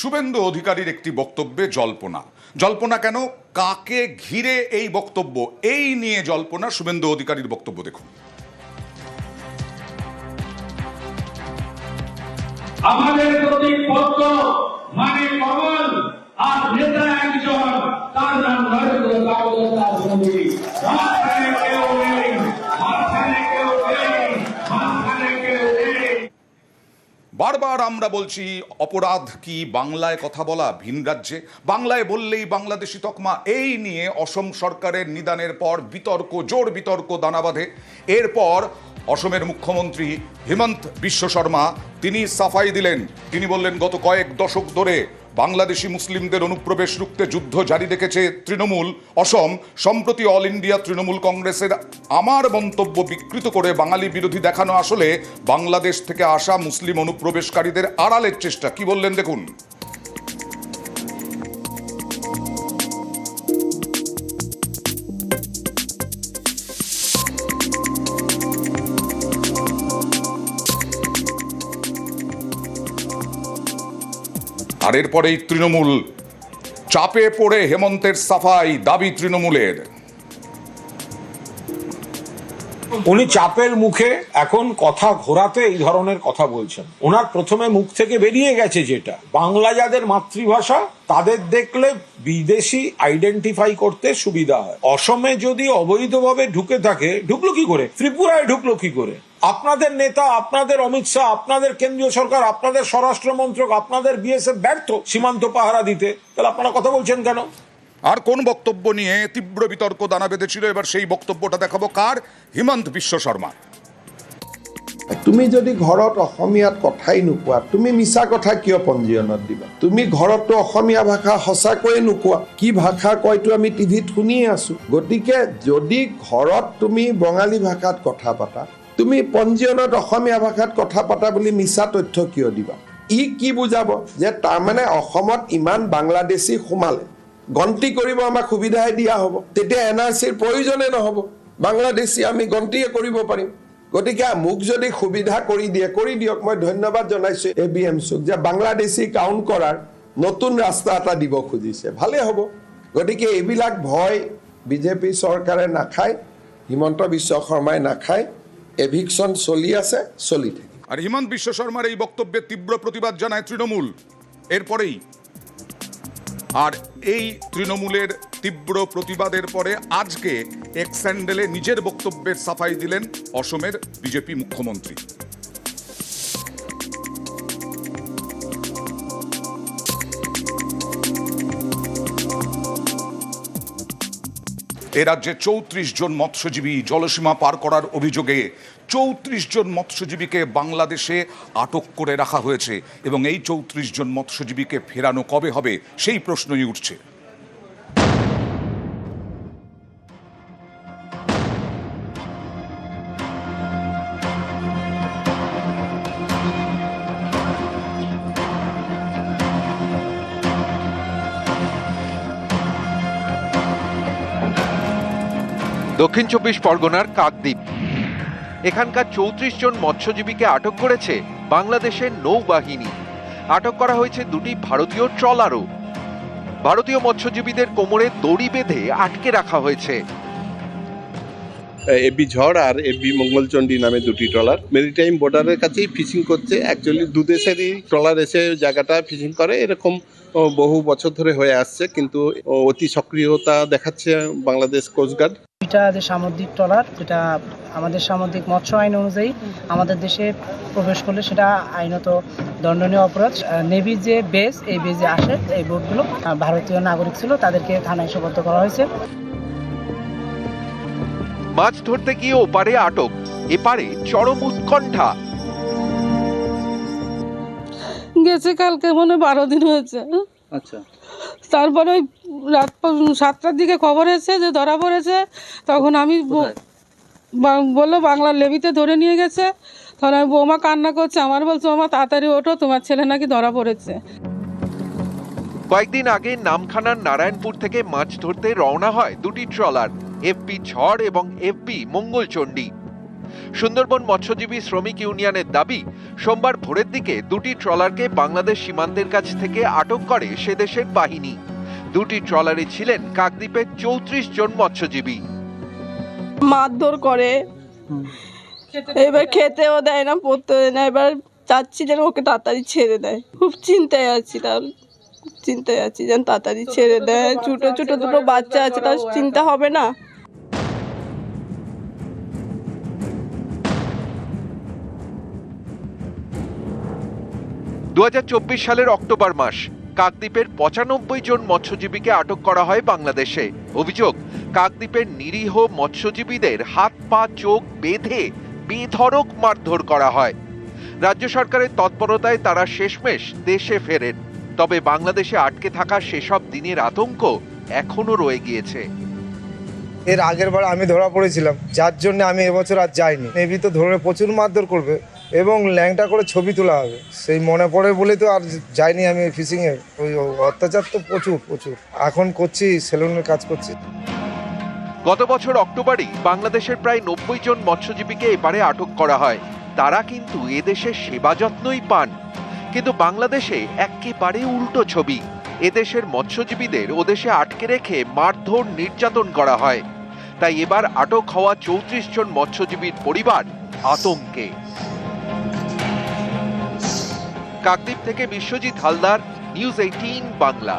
শুভেন্দু অধিকারীর একটি বক্তব্যে জল্পনা। জল্পনা কেন? কাকে ঘিরে এই বক্তব্য? এই নিয়ে জল্পনা শুভেন্দু অধিকারীর বক্তব্য দেখুন। আমাদের প্রতীক পদ্ম মানে কমল আর নেতা একজন, তার নাম নরেন্দ্র দামোদর মোদী বারবার আমরা বলছি, অপরাধ কি বাংলায় কথা বলা ভিন রাজ্যে? বাংলায় বললেই বাংলাদেশি তকমা, এই নিয়ে অসম সরকারের নিদানের পর বিতর্ক, জোর বিতর্ক, দানা বাঁধে। এরপর অসমের মুখ্যমন্ত্রী হিমন্ত বিশ্ব শর্মা, তিনি সাফাই দিলেন। তিনি বললেন, গত কয়েক দশক ধরে বাংলাদেশি মুসলিমদের অনুপ্রবেশ রুখতে যুদ্ধ জারি রেখেছে তৃণমূল, অসম, সম্প্রতি অল ইন্ডিয়া তৃণমূল কংগ্রেসের আমার মন্তব্য বিকৃত করে বাঙালি বিরোধী দেখানো আসলে বাংলাদেশ থেকে আসা মুসলিম অনুপ্রবেশকারীদের আড়ালের চেষ্টা। কি বললেন দেখুন। আর এরপরেই তৃণমূল। চাপে পড়ে হেমন্তের সাফাই দাবি তৃণমূলের। উনি চাপের মুখে এখন কথা ঘোরাতে এই ধরনের কথা বলছেন। ওনার প্রথমে মুখ থেকে বেরিয়ে গেছে যেটা। বাংলা যাদের মাতৃভাষা, তাদের দেখলে বিদেশি আইডেন্টিফাই করতে সুবিধা হয়। অসমে যদি অবৈধভাবে ঢুকে থাকে, ঢুকলো কি করে? ত্রিপুরায় ঢুকলো কি করে? আপনাদের নেতা আপনাদের অমিত শাহ আপনাদের কেন্দ্রীয় সরকার আপনাদের স্বরাষ্ট্র মন্ত্রক আপনাদের বিএসএফ ব্যর্থ সীমান্ত পাহারা দিতে। তাহলে আপনারা কথা বলছেন কেন? আর কোন বক্তব্য নিয়ে তীব্র বিতর্ক দানা বেঁধেছিল এবার সেই বক্তব্যটা দেখাবো কার? হিমন্ত বিশ্ব শর্মা। তুমি যদি ঘৰত অসমীয়াত কথাই নোকোৱা তুমি মিছা কথা কিয় পঞ্জীয়নত দিবা? তুমি ঘৰততো অসমীয়া ভাষা সঁচাকৈয়ে নোকোৱা কি ভাষা কয়তো আমি টিভিত শুনিয়ে আছো? গতিকে যদি ঘৰত তুমি বঙালী ভাষাত কথা পাতা তুমি পঞ্জীয়নত অসমীয়া ভাষাত কথা পাতা বুলি মিছা তথ্য কিয় দিবা? ই কি বুজাব? যে তাৰমানে অসমত ইমান বাংলাদেশী সোমালে। গন্তি কৰিব আমাক সুবিধাই দিয়া হ'ব। তেতিয়া এন আৰ চিৰ প্ৰয়োজনে নহ'ব। বাংলাদেশী আমি গন্তিয়ে কৰিব পাৰিম। গতিকে মোক যদি সুবিধা কৰি দিয়ে, কৰি দিয়ক। মই ধন্যবাদ জনাইছো এ বি এম চুক যে বাংলাদেশী কাউণ্ট কৰাৰ নতুন ৰাস্তা এটা দিব খুজিছে। ভালেই হ'ব। গতিকে এইবিলাক ভয় বিজেপি চৰকাৰে নাখায়, হিমন্ত বিশ্ব শৰ্মাই নাখায়। এভিকশ্যন চলি আছে, চলি থাকে। আর হিমন্ত বিশ্ব শর্মার এই বক্তব্যে তীব্র প্রতিবাদ জানায় তৃণমূল। এরপরেই। আর এই তৃণমূলের তীব্র প্রতিবাদের পরে আজকে এক স্যান্ডেলে নিজের বক্তব্যের সাফাই দিলেন অসমের বিজেপি মুখ্যমন্ত্রী। এ রাজ্যে চৌত্রিশ জন মৎস্যজীবী জলসীমা পার করার অভিযোগে চৌত্রিশ জন মৎস্যজীবীকে বাংলাদেশে আটক করে রাখা হয়েছে। এবং এই চৌত্রিশ জন মৎস্যজীবীকে ফেরানো কবে হবে, সেই প্রশ্নই উঠছে। দক্ষিণ চব্বিশ পরগনার কাকদ্বীপ। এখানকার চৌত্রিশ জন মৎস্যজীবীকে আটক করেছে বাংলাদেশের নৌবাহিনী। আটক করা হয়েছে দুটি ভারতীয় ট্রলারও। ভারতীয় মৎস্যজীবীদের কোমরে দড়ি বেঁধে আটকে রাখা হয়েছে। এবি ঝড় আর এবি মঙ্গলচণ্ডী নামে দুটি ট্রলার। মেরিটাইম বর্ডারের কাছেই ফিশিং করছে। অ্যাকচুয়ালি দু দেশেরই ট্রলার এসে জায়গাটা ফিশিং করে। এরকম বহু বছর ধরে হয়ে আসছে। কিন্তু অতি সক্রিয়তা দেখাচ্ছে বাংলাদেশ কোস্টগার্ড এটা যে সামুদ্রিক ট্রলার যেটা আমাদের সামুদ্রিক মৎস্য আইন অনুযায়ী আমাদের দেশে প্রবেশ করলে সেটা আইনত দণ্ডনীয় অপরাধ। নেভির যে বেস এই বেজে আসে এই বোটগুলো ভারতীয় নাগরিক ছিল তাদেরকে থানায় সোপর্দ করা হয়েছে। মাছ ধরতে গিয়ে ওপারে আটক এপারে চরম উৎকণ্ঠা। গেছে কালকে মনে হয় বারো দিন হয়েছে। আচ্ছা। তারপরে ওই রাত সাতটার দিকে খবর এসেছে যে ধরা পড়েছে তখন আমি বলল বাংলার লেবিতে ধরে নিয়ে গেছে। তখন আমি বৌমা কান্না করছে আমার বলছে বৌমা তাড়াতাড়ি ওঠো তোমার ছেলে নাকি ধরা পড়েছে। কয়েকদিন আগে নামখানার নারায়ণপুর থেকে মাছ ধরতে রওনা হয় দুটি ট্রলার এফপি ঝড় এবং এফপি মঙ্গলচণ্ডী। সুন্দরবন মৎস্যজীবী শ্রমিক ইউনিয়নের দাবি, সোমবার ভোরের দিকে দুটি ট্রলারকে বাংলাদেশ সীমান্তের কাছ থেকে আটক করে সে দেশের বাহিনী। দুটি ট্রলারে ছিলেন কাকদ্বীপের চৌত্রিশ জন মৎস্যজীবী। মারধর করে। এবার খেতেও দেয় না পড়তেও দেয় না। এবার চাচ্ছি যেন ওকে তাড়াতাড়ি ছেড়ে দেয়। খুব চিন্তায় আছি তার, চিন্তায় আছি যেন তাড়াতাড়ি ছেড়ে দেয়। ছোটো ছোটো দুটো বাচ্চা আছে, তার চিন্তা হবে না। দু হাজার চব্বিশ সালের অক্টোবর মাস, কাকদ্বীপের পঁচানব্বই জন মৎস্যজীবীকে আটক করা হয় বাংলাদেশে। অভিযোগ, কাকদ্বীপের নিরীহ মৎস্যজীবীদের হাত, পা, চোখ বেঁধে বেধড়ক মারধর করা হয়। রাজ্য সরকারের তৎপরতায় তারা শেষমেশ দেশে ফেরেন। তবে বাংলাদেশে আটকে থাকা সেসব দিনের আতঙ্ক এখনও রয়ে গিয়েছে। এর আগের বার আমি ধরা পড়েছিলাম। যার জন্য আমি এবছর আর যাইনি। নেভি তো ধরে প্রচুর মারধর করবে। এবং ল্যাংটা করে ছবি তোলা হবে। সেই মনে পড়ে বলে তো আর যাইনি আমি ফিশিংয়ে। ওই অত্যাচার তো প্রচুর প্রচুর। এখন করছি, সেলুনের কাজ করছি। গত বছর অক্টোবরেই বাংলাদেশের প্রায় নব্বই জন মৎস্যজীবীকে এবারে আটক করা হয়। তারা কিন্তু এদেশে সেবা যত্নই পান। কিন্তু বাংলাদেশে একেবারে উল্টো ছবি। এদেশের মৎস্যজীবীদের ওদেশে আটকে রেখে মারধর নির্যাতন করা হয়। তাই এবার আটক হওয়া চৌত্রিশ জন মৎস্যজীবীর পরিবার আতঙ্কে। কাকদ্বীপ থেকে বিশ্বজিৎ হালদার নিউজ এইটিন বাংলা।